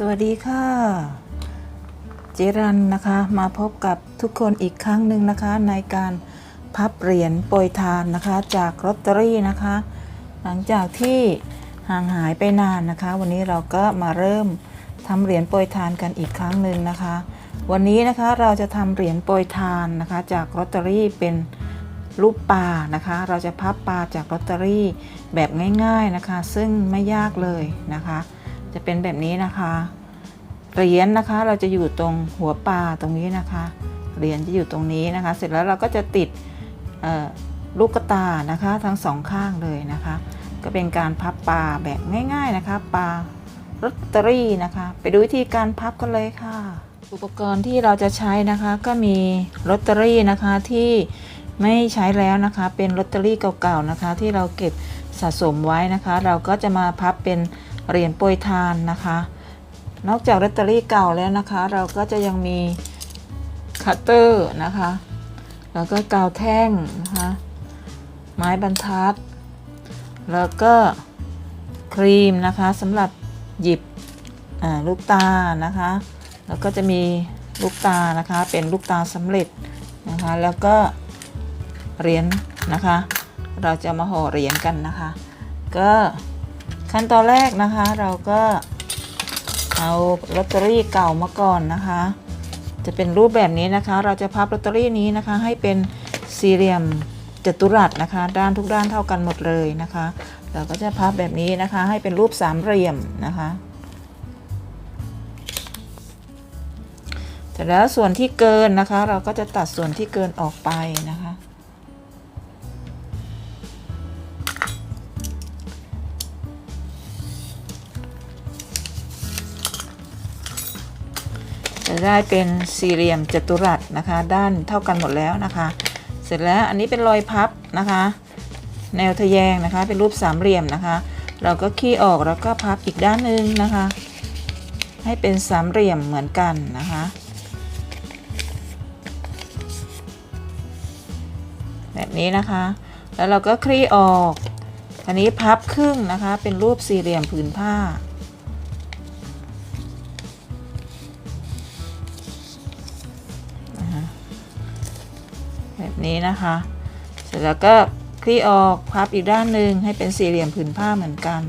สวัสดีค่ะ เจรันนะคะมาพบกับทุกคนอีกครั้งหนึ่งนะคะ ในการพับเหรียญโปรยทานนะคะ จากลอตเตอรี่นะคะ หลังจากที่ห่างหายไปนานนะคะ วันนี้เราก็มาเริ่มทำเหรียญโปรยทานกันอีกครั้งหนึ่งนะคะ วันนี้นะคะเราจะทำเหรียญโปรยทานนะคะ จากลอตเตอรี่เป็นรูปปลานะคะ เราจะพับปลาจากลอตเตอรี่แบบง่าย ๆนะคะ ซึ่งไม่ยากเลยนะคะ จะเป็นแบบนี้นะคะเหรียญนะคะเราจะอยู่ตรงหัวปลาตรงนี้นะคะเหรียญจะอยู่ตรงนี้นะคะ เสร็จแล้วเราก็จะติดลูกกตานะคะทั้งสองข้างเลยนะคะ ก็เป็นการพับปลาแบบง่ายๆนะคะปลาลอตเตอรี่นะคะ ไปดูวิธีการพับกันเลยค่ะ อุปกรณ์ที่เราจะใช้นะคะก็มีลอตเตอรี่นะคะที่ไม่ใช้แล้วนะคะ เป็นลอตเตอรี่เก่าๆนะคะ ที่เราเก็บสะสมไว้นะคะ เราก็จะมาพับเป็น เหรียญโปรยทานนะคะ นอกจากลอตเตอรี่เก่าแล้วนะคะ เราก็จะยังมีคัตเตอร์นะคะ แล้วก็กาวแท่งนะคะ ไม้บรรทัด แล้วก็ครีมนะคะสำหรับหยิบลูกตานะคะ แล้วก็จะมีลูกตานะคะเป็นลูกตาสำเร็จนะคะ แล้วก็เหรียญนะคะ เราจะมาห่อเหรียญกันนะคะ ก็ ขั้นตอนแรกนะคะเราก็เอาลอตเตอรี่เก่ามาก่อนนะคะ จะเป็นรูปแบบนี้นะคะ เราจะพับลอตเตอรี่นี้นะคะ ให้เป็นสี่เหลี่ยมจัตุรัสนะคะ ด้านทุกด้านเท่ากันหมดเลยนะคะ เราก็จะพับแบบนี้นะคะ ให้เป็นรูปสามเหลี่ยมนะคะแต่แล้วส่วนที่เกินนะคะ เราก็จะตัดส่วนที่เกินออกไปนะคะ ได้เป็นสี่เหลี่ยมจัตุรัสนะคะ ด้านเท่ากันหมดแล้วนะคะ เสร็จแล้วอันนี้เป็นรอยพับนะคะ แนวทะแยงนะคะ เป็นรูปสามเหลี่ยมนะคะ เราก็ขี้ออกแล้วก็พับอีกด้านหนึ่งนะคะ ให้เป็นสามเหลี่ยมเหมือนกันนะคะ แบบนี้นะคะ แล้วเราก็คลี่ออกอันนี้พับครึ่งนะคะ เป็นรูปสี่เหลี่ยมผืนผ้า แบบนี้นะคะ เสร็จแล้วก็คลี่ออกพับอีกด้านหนึ่งให้เป็นสี่เหลี่ยมผืนผ้าเหมือนกัน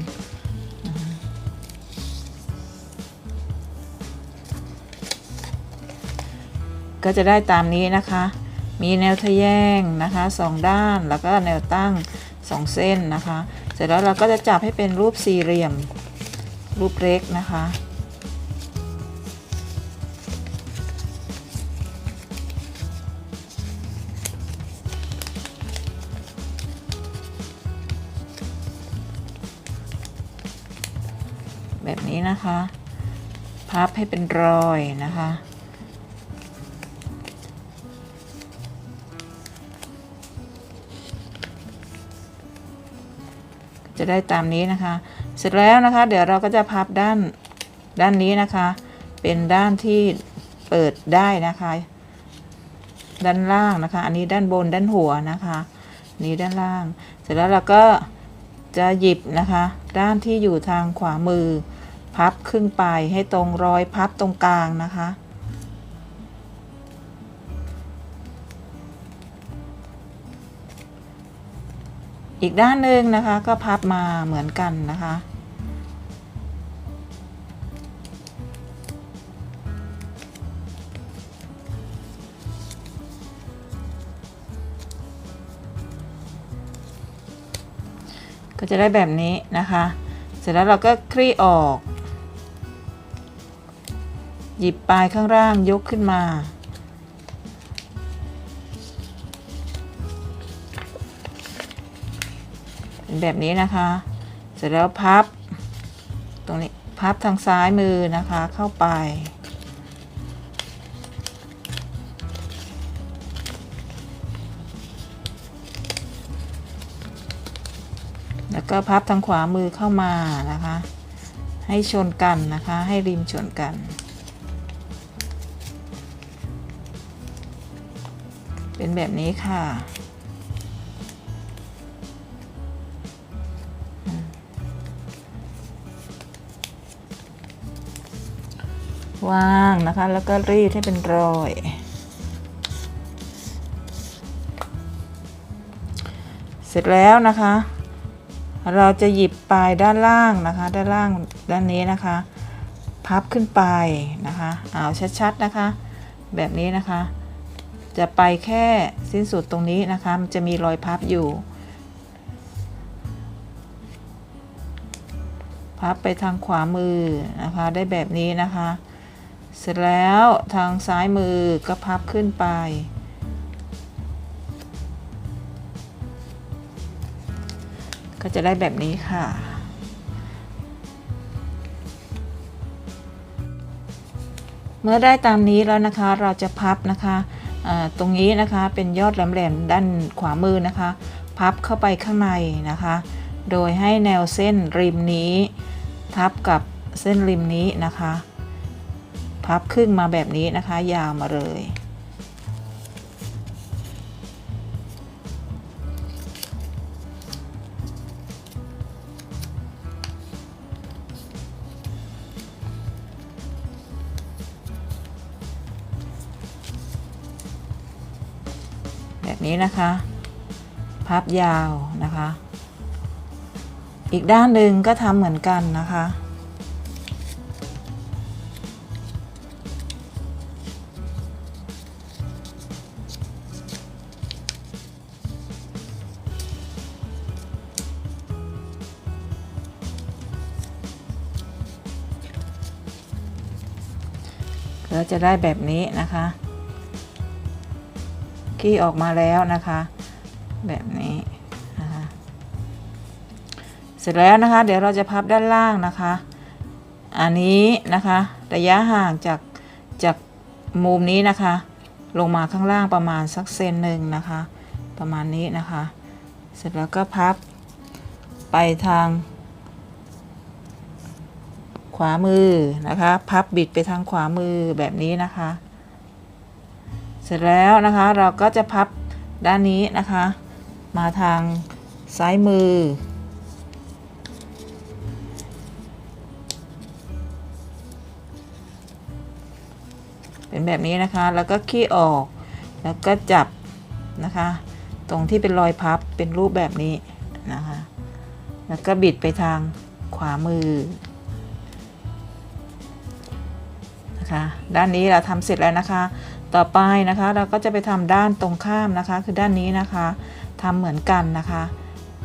ก็จะได้ตามนี้นะคะ มีแนวทะแยงนะคะสองด้านแล้วก็แนวตั้งสองเส้นนะคะ เสร็จแล้วเราก็จะจับให้เป็นรูปสี่เหลี่ยมรูปเล็กนะคะ แบบนี้นะคะ พับให้เป็นรอยนะคะ จะได้ตามนี้นะคะ เสร็จแล้วนะคะ เดี๋ยวเราก็จะพับด้านด้านนี้นะคะ เป็นด้านที่เปิดได้นะคะ ด้านล่างนะคะ อันนี้ด้านบนด้านหัวนะคะ นี้ด้านล่าง เสร็จแล้วเราก็จะหยิบนะคะ ด้านที่อยู่ทางขวามือ พับครึ่งไปให้ตรงรอยพับตรงกลางนะคะ อีกด้านหนึ่งนะคะก็พับมาเหมือนกันนะคะก็จะได้แบบนี้นะคะ เสร็จแล้วเราก็คลี่ออก หยิบปลายข้างล่างยกขึ้นมาเป็นแบบนี้นะคะ เสร็จแล้วพับ ตรงนี้พับทางซ้ายมือนะคะเข้าไป แล้วก็พับทางขวามือเข้ามานะคะ ให้ชนกันนะคะ ให้ริมชนกัน เป็นแบบนี้ค่ะ วางนะคะ แล้วก็รีดให้เป็นรอย เสร็จแล้วนะคะ เราจะหยิบปลายด้านล่างนะคะ ด้านล่างด้านนี้นะคะ พับขึ้นไปนะคะ เอาชัดๆนะคะ แบบนี้นะคะ จะไปแค่สิ้นสุดตรงนี้นะคะ มันจะมีรอยพับอยู่ พับไปทางขวามือนะคะ ได้แบบนี้นะคะ เสร็จแล้วทางซ้ายมือก็พับขึ้นไป ก็จะได้แบบนี้ค่ะเมื่อได้ตามนี้แล้วนะคะเราจะพับนะคะ ตรงนี้นะคะเป็นยอดแหลมๆด้านขวามือนะคะ พับเข้าไปข้างในนะคะ โดยให้แนวเส้นริมนี้ ทับกับเส้นริมนี้นะคะ พับครึ่งมาแบบนี้นะคะ ยาวมาเลย แบบนี้นะคะ พับยาวนะคะ อีกด้านหนึ่งก็ทำเหมือนกันนะคะก็จะได้แบบนี้นะคะ ขี้ออกมาแล้วนะคะ แบบนี้นะคะเสร็จแล้วนะคะ เดี๋ยวเราจะพับด้านล่างนะคะ อันนี้นะคะระยะห่างจากจากมุมนี้นะคะ ลงมาข้างล่างประมาณสักเซนหนึ่งนะคะ ประมาณนี้นะคะ เสร็จแล้วก็พับไปทาง ขวามือนะคะ พับบิดไปทางขวามือแบบนี้นะคะ เสร็จแล้วนะคะเราก็จะพับด้านนี้นะคะ มาทางซ้ายมือ เป็นแบบนี้นะคะ แล้วก็ขี้ออก แล้วก็จับนะคะ ตรงที่เป็นรอยพับเป็นรูปแบบนี้นะคะ แล้วก็บิดไปทางขวามือนะคะ ด้านนี้เราทำเสร็จแล้วนะคะ ต่อไปนะคะเราก็จะไปทำด้านตรงข้ามนะคะ คือด้านนี้นะคะทำเหมือนกันนะคะ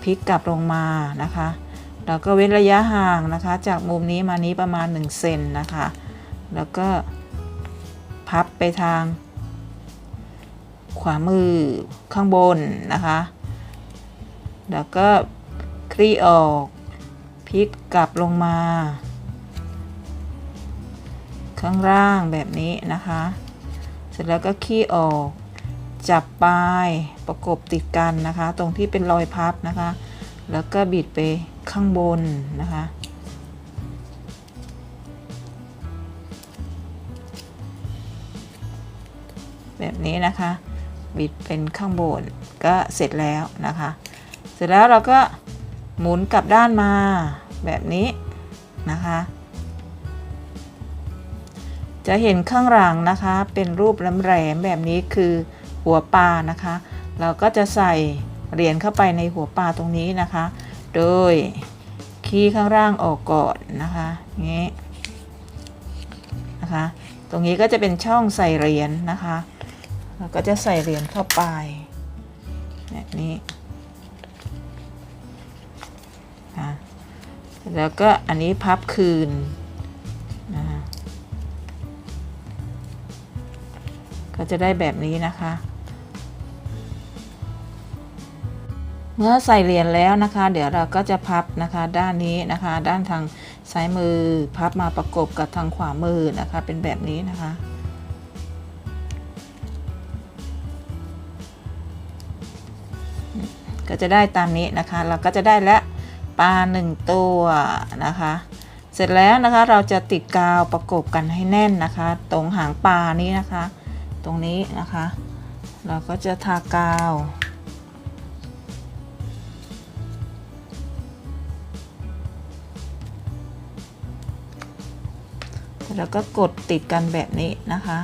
พลิกกลับลงมานะคะเราก็เว้นระยะห่างนะคะ จากมุมนี้มานี้ประมาณ1เซนนะคะ แล้วก็พับไปทาง ขวามือข้างบนนะคะ แล้วก็คลี่ออกพลิกกลับลงมา ข้างล่างแบบนี้นะคะ เสร็จแล้วก็ขี้ออก จับปลายประกบติดกันนะคะ ตรงที่เป็นรอยพับนะคะ แล้วก็บิดไปข้างบนนะคะแบบนี้นะคะ บิดเป็นข้างบนก็เสร็จแล้วนะคะ เสร็จแล้วเราก็หมุนกลับด้านมาแบบนี้นะคะ จะเห็นข้างหลังนะคะ เป็นรูปแหลมๆแบบนี้คือหัวปลานะคะ เราก็จะใส่เหรียญเข้าไปในหัวปลาตรงนี้นะคะ โดยคีย์ข้างล่างออกก่อนนะคะงนี้นะคะ ตรงนี้ก็จะเป็นช่องใส่เหรียญนะคะเราก็จะใส่เหรียญเข้าไปแบบนี้นะแล้วก็อันนี้พับคืน ก็จะได้แบบนี้นะคะ เมื่อใส่เหรียญแล้วนะคะ เดี๋ยวเราก็จะพับนะคะด้านนี้นะคะ ด้านทางซ้ายมือพับมาประกบกับทางขวามือนะคะ เป็นแบบนี้นะคะก็จะได้ตามนี้นะคะ เราก็จะได้และปลาหนึ่งตัวนะคะ เสร็จแล้วนะคะเราจะติดกาวประกบกันให้แน่นนะคะ ตรงหางปลานี้นะคะ ตรงนี้นะคะ เราก็จะทากาว แล้วก็กดติดกันแบบนี้นะคะ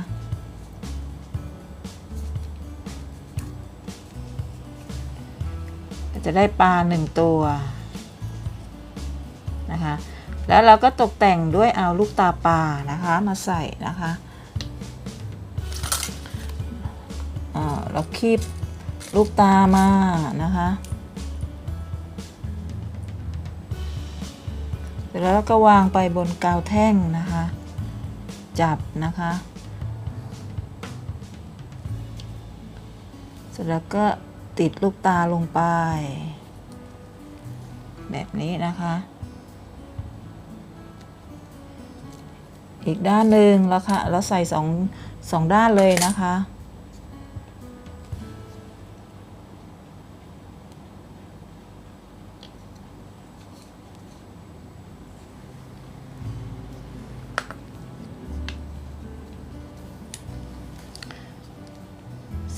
จะได้ปลาหนึ่งตัวนะคะ แล้วเราก็ตกแต่งด้วยเอาลูกตาปลานะคะมาใส่นะคะ เราคีบลูกตามานะคะเสร็จแล้วเราก็วางไปบนกาวแท่งนะคะ จับนะคะ เสร็จแล้วก็ติดลูกตาลงไป แบบนี้นะคะ อีกด้านหนึ่งแล้วค่ะแล้วใส่สองสองด้านเลยนะคะ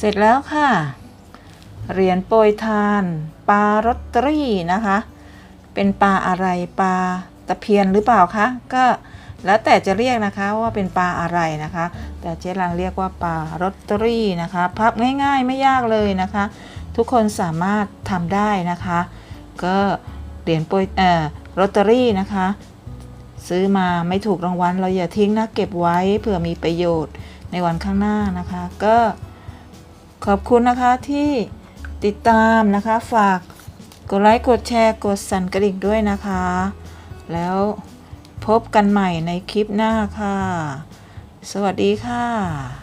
เสร็จแล้วค่ะ เหรียญโปรยทานปลารอตเตอรี่นะคะ เป็นปลาอะไรปลาตะเพียนหรือเปล่าคะก็แล้วแต่จะเรียกนะคะว่าเป็นปลาอะไรนะคะ แต่เจ๊รันเรียกว่าปลารอตเตอรี่นะคะพับง่ายๆไม่ยากเลยนะคะ ทุกคนสามารถทำได้นะคะ ก็เหรียญโปรยเอ่อลอตเตอรี่นะคะ ซื้อมาไม่ถูกรางวัลเราอย่าทิ้งนะเก็บไว้เผื่อมีประโยชน์ในวันข้างหน้านะคะ ก็ ขอบคุณนะคะที่ติดตามนะคะ ฝากกดไลค์กดแชร์กดสั่นกระดิ่งด้วยนะคะ แล้วพบกันใหม่ในคลิปหน้าค่ะ สวัสดีค่ะ